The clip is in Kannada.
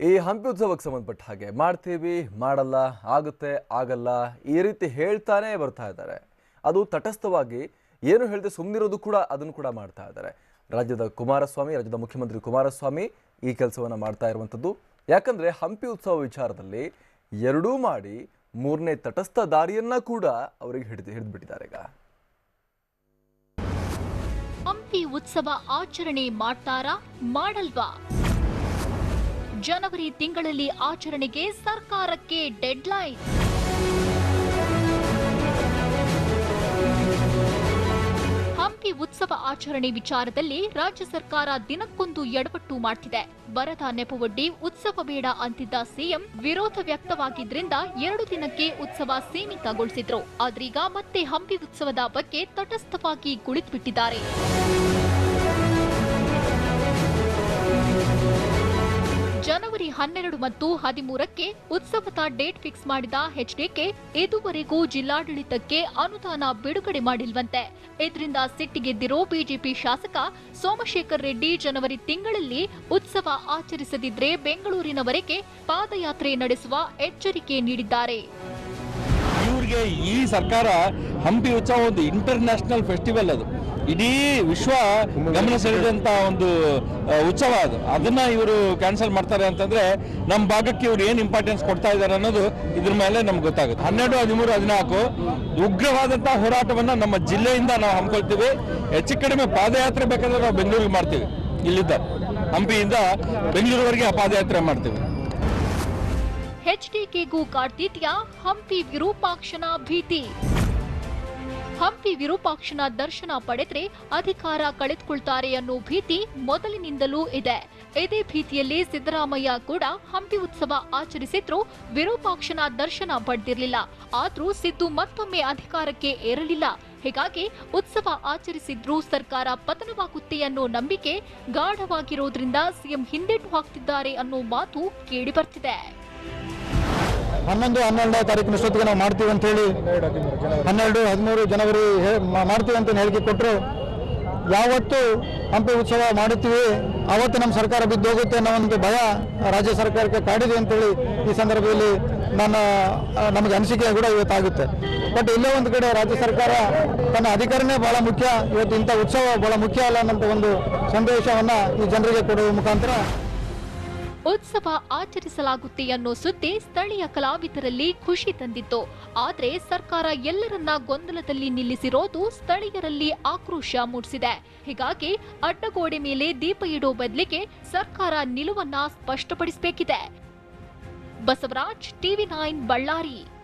ಈ ಹಂಪಿ ಉತ್ಸವಕ್ಕೆ ಸಂಬಂಧಪಟ್ಟ ಹಾಗೆ ಮಾಡ್ತೀವಿ, ಮಾಡಲ್ಲ, ಆಗುತ್ತೆ, ಆಗಲ್ಲ, ಈ ರೀತಿ ಹೇಳ್ತಾನೆ ಬರ್ತಾ ಇದ್ದಾರೆ. ಅದು ತಟಸ್ಥವಾಗಿ ಏನು ಹೇಳಿದೆ ಸುಮ್ಮನಿರೋದು ಕೂಡ ಅದನ್ನು ಕೂಡ ಮಾಡ್ತಾ ಇದ್ದಾರೆ. ರಾಜ್ಯದ ಕುಮಾರಸ್ವಾಮಿ, ರಾಜ್ಯದ ಮುಖ್ಯಮಂತ್ರಿ ಕುಮಾರಸ್ವಾಮಿ ಈ ಕೆಲಸವನ್ನು ಮಾಡ್ತಾ ಇರುವಂಥದ್ದು. ಯಾಕಂದ್ರೆ ಹಂಪಿ ಉತ್ಸವ ವಿಚಾರದಲ್ಲಿ ಎರಡೂ ಮಾಡಿ ಮೂರನೇ ತಟಸ್ಥ ದಾರಿಯನ್ನ ಕೂಡ ಅವರಿಗೆ ಹಿಡಿದು, ಹಿಡಿದ್ಬಿಟ್ಟಿದ್ದಾರೆ ಈಗ. ಹಂಪಿ ಉತ್ಸವ ಆಚರಣೆ ಮಾಡ್ತಾರಾ ಜನವರಿ ತಿಂಗಳಲ್ಲಿ ಆಚರಣೆಗೆ ಸರ್ಕಾರಕ್ಕೆ ಡೆಡ್ಲೈನ್ ಹಂಪಿ ಉತ್ಸವ ಆಚರಣೆ ವಿಚಾರದಲ್ಲಿ ರಾಜ್ಯ ಸರ್ಕಾರ ದಿನಕ್ಕೊಂದು ಎಡವಟ್ಟು ಮಾಡ್ತಿದೆ. ಬರದ ನೆಪವೊಡ್ಡಿ ಉತ್ಸವ ಬೇಡ ಅಂತಿದ್ದ ಸಿಎಂ ವಿರೋಧ ವ್ಯಕ್ತವಾಗಿದ್ರಿಂದ ಎರಡು ದಿನಕ್ಕೆ ಉತ್ಸವ ಸೀಮಿತಗೊಳಿಸಿದ್ರು. ಆದ್ರೀಗ ಮತ್ತೆ ಹಂಪಿ ಉತ್ಸವದ ಬಗ್ಗೆ ತಟಸ್ಥವಾಗಿ ಕುಳಿತುಬಿಟ್ಟಿದ್ದಾರೆ. ಜನವರಿ ಹನ್ನೆರಡು ಮತ್ತು ಹದಿಮೂರಕ್ಕೆ ಉತ್ಸವದ ಡೇಟ್ ಫಿಕ್ಸ್ ಮಾಡಿದ ಎಚ್ಡಿಕೆ ಇದುವರೆಗೂ ಜಿಲ್ಲಾಡಳಿತಕ್ಕೆ ಅನುದಾನ ಬಿಡುಗಡೆ ಮಾಡಿಲ್ವಂತೆ. ಇದರಿಂದ ಸಿಟ್ಟಿಗೆದ್ದಿರೋ ಬಿಜೆಪಿ ಶಾಸಕ ಸೋಮಶೇಖರ್ ರೆಡ್ಡಿ ಜನವರಿ ತಿಂಗಳಲ್ಲಿ ಉತ್ಸವ ಆಚರಿಸದಿದ್ರೆ ಬೆಂಗಳೂರಿನವರೆಗೆ ಪಾದಯಾತ್ರೆ ನಡೆಸುವ ಎಚ್ಚರಿಕೆ ನೀಡಿದ್ದಾರೆ. ಇವರಿಗೆ ಈ ಸರ್ಕಾರ ಹಂಪಿ ಉತ್ಸವ ಒಂದು ಇಂಟರ್ನ್ಯಾಷನಲ್ ಫೆಸ್ಟಿವಲ್ ಅದು. ಇಡೀ ವಿಶ್ವ ಗಮನ ಸೆಳೆದಂತ ಒಂದು ಉತ್ಸವ ಅದು. ಅದನ್ನ ಇವರು ಕ್ಯಾನ್ಸಲ್ ಮಾಡ್ತಾರೆ ಅಂತಂದ್ರೆ ನಮ್ಮ ಭಾಗಕ್ಕೆ ಇವ್ರು ಏನು ಇಂಪಾರ್ಟೆನ್ಸ್ ಕೊಡ್ತಾ ಇದ್ದಾರೆ ಅನ್ನೋದು ಇದ್ರ ಮೇಲೆ ನಮ್ಗೆ ಗೊತ್ತಾಗುತ್ತೆ. ಹನ್ನೆರಡು, ಹದಿಮೂರು, ಹದಿನಾಲ್ಕು ಉಗ್ರವಾದಂತಹ ಹೋರಾಟವನ್ನ ನಮ್ಮ ಜಿಲ್ಲೆಯಿಂದ ನಾವು ಹಮ್ಮಿಕೊಳ್ತೀವಿ. ಹೆಚ್ಚು ಕಡಿಮೆ ಪಾದಯಾತ್ರೆ ಬೇಕಂದ್ರೆ ನಾವು ಬೆಂಗಳೂರಿಗೆ ಮಾಡ್ತೀವಿ. ಇಲ್ಲಿದ್ದ ಹಂಪಿಯಿಂದ ಬೆಂಗಳೂರುವರೆಗೆ ಪಾದಯಾತ್ರೆ ಮಾಡ್ತೀವಿ. ಎಚ್ಡಿಕೆಗೂ ಕಾರ್ತೀತ್ಯ, ಹಂಪಿ ವಿರೂಪಾಕ್ಷನ ಭೀತಿ. ಹಂಪಿ ವಿರೂಪಾಕ್ಷನ ದರ್ಶನ ಪಡೆದ್ರೆ ಅಧಿಕಾರ ಕಳೆದುಕೊಳ್ತಾರೆ ಅನ್ನೋ ಭೀತಿ ಮೊದಲಿನಿಂದಲೂ ಇದೆ. ಇದೇ ಭೀತಿಯಲ್ಲಿ ಸಿದ್ದರಾಮಯ್ಯ ಕೂಡ ಹಂಪಿ ಉತ್ಸವ ಆಚರಿಸಿದ್ರು, ವಿರೂಪಾಕ್ಷನ ದರ್ಶನ ಪಡೆದಿರಲಿಲ್ಲ. ಆದ್ರೂ ಸಿದ್ದು ಮತ್ತೊಮ್ಮೆ ಅಧಿಕಾರಕ್ಕೆ ಏರಲಿಲ್ಲ. ಹೀಗಾಗಿ ಉತ್ಸವ ಆಚರಿಸಿದ್ರೂ ಸರ್ಕಾರ ಪತನವಾಗುತ್ತೆ ಅನ್ನೋ ನಂಬಿಕೆ ಗಾಢವಾಗಿರೋದ್ರಿಂದ ಸಿಎಂ ಹಿಂದೆಟ್ಟು ಹಾಕ್ತಿದ್ದಾರೆ ಅನ್ನೋ ಮಾತು ಕೇಳಿಬರ್ತಿದೆ ಹನ್ನೊಂದು, ಹನ್ನೆರಡನೇ ತಾರೀಕಿನಷ್ಟೊತ್ತಿಗೆ ನಾವು ಮಾಡ್ತೀವಿ ಅಂತ ಹೇಳಿ ಹನ್ನೆರಡು, ಹದಿಮೂರು ಜನವರಿ ಮಾಡ್ತೀವಿ ಅಂತ ಹೇಳಿಕೆ ಕೊಟ್ಟರು ಯಾವತ್ತು ಹಂಪಿ ಉತ್ಸವ ಮಾಡುತ್ತೀವಿ. ಆವತ್ತು ನಮ್ಮ ಸರ್ಕಾರ ಬಿದ್ದೋಗುತ್ತೆ ಅನ್ನೋ ಒಂದು ಭಯ ರಾಜ್ಯ ಸರ್ಕಾರಕ್ಕೆ ಕಾಡಿದೆ ಅಂತೇಳಿ ಈ ಸಂದರ್ಭದಲ್ಲಿ ನನ್ನ ನಮಗೆ ಅನಿಸಿಕೆ ಕೂಡ ಇವತ್ತಾಗುತ್ತೆ. ಬಟ್ ಇಲ್ಲೇ ಒಂದು ಕಡೆ ರಾಜ್ಯ ಸರ್ಕಾರ ತನ್ನ ಅಧಿಕಾರನೇ ಬಹಳ ಮುಖ್ಯ. ಇವತ್ತು ಇಂಥ ಉತ್ಸವ ಬಹಳ ಮುಖ್ಯ ಅಲ್ಲ ಅನ್ನೋಂಥ ಒಂದು ಸಂದೇಶವನ್ನು ಈ ಜನರಿಗೆ ಕೊಡುವ ಮುಖಾಂತರ ಉತ್ಸವ ಆಚರಿಸಲಾಗುತ್ತೆ ಅನ್ನೋ ಸುದ್ದಿ ಸ್ಥಳೀಯ ಕಲಾವಿದರಲ್ಲಿ ಖುಷಿ ತಂದಿತ್ತು. ಆದರೆ ಸರ್ಕಾರ ಎಲ್ಲರನ್ನ ಗೊಂದಲದಲ್ಲಿ ನಿಲ್ಲಿಸಿರೋದು ಸ್ಥಳೀಯರಲ್ಲಿ ಆಕ್ರೋಶ ಮೂಡಿಸಿದೆ. ಹೀಗಾಗಿ ಅಡ್ಡಗೋಡೆ ಮೇಲೆ ದೀಪ ಇಡೋ ಬದಲಿಗೆ ಸರ್ಕಾರ ನಿಲುವನ್ನ ಸ್ಪಷ್ಟಪಡಿಸಬೇಕಿದೆ. Basavaraj, TV nine, Ballari.